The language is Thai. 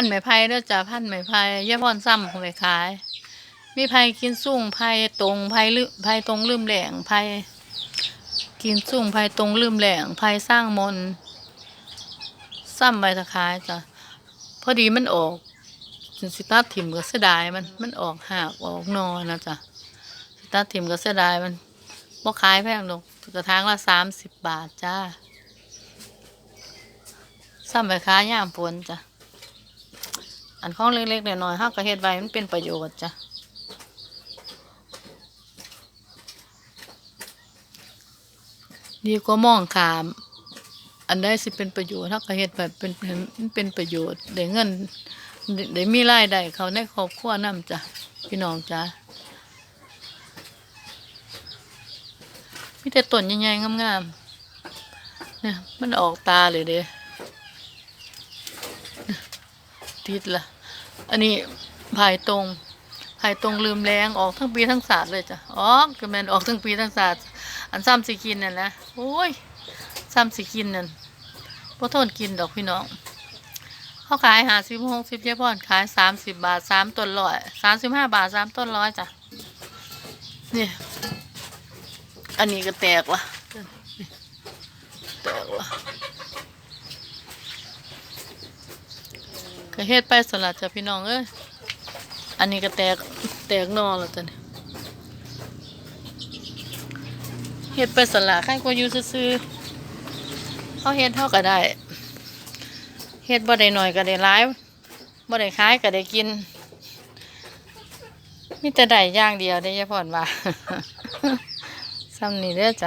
พันไม้ไผ่เด้อจ้ะพันไม้ไผ่ย่าพรซ้ำเอาไปขาย มีไผ่กินสุ่งไผ่ตรงไผ่ลืไผ่ตรงลืมแหลงไผ่กินสุ่งไผ่ตรงลืมแหลงไผ่สร้างมนซ้ำใบตะขายจ้ะพอดีมันออกสิตัดถิ่มก็เสียดายมันมันออกหากออกนอนะจ้ะสิตัดถิ่มก็เสียดายมันบ่ขายแพงดอกกระถางละสามสิบบาทจ้าซ้ำใบค้ายามฝนจ้ะ อันของเล็กๆน้อยๆเฮาก็เฮ็ดไว้มันเป็นประโยชน์จ้ะดีกว่ามองขาม อันใดสิเป็นประโยชน์เฮาก็เฮ็ดไว้เป็นเป็นมันเป็นประโยชน์ได้เงินได้ได้มีรายได้เขาในครอบครัวนํจ้ะพี่น้องจ้ะมีแต่ต้นใหญ่ๆงามๆเนี่ยมันออกตาเลยเด้ติดละ อันนี้ภายตรงภายตรงลืมแรงออกทั้งปีทั้งศาสตร์เลยจ้ะออกก็แมนออกทั้งปีทั้งศาสตร์อันซ้ำสิกินนั่นะโอ้ยซ้ำสิกินนั่นบ่ทนกินดอกพี่น้องเขาขายหาสิบหกสิบเยพอนขายสามสิบบาทสามต้นร้อยสามสิบห้าบาทสามต้นร้อยจ้ะนี่อันนี้ก็แตกว่ะแตกว่ะ ก็เฮ็ดไปสลัดจ้ะพี่น้องเอ้ยอันนี้ก็แตกแตกนอแล้วจ้ะเนี่ยเฮ็ดไปสลัดใครก็อยู่ซื่อๆเขาเฮ็ดเท่าก็ได้เฮ็ดบ่ได้หน่อยก็ได้หลายบ่ได้ขายก็ได้กินมีแต่ได้อย่างเดียวได้ยายพรว่าซ้ำนี่เด้อจ้ะ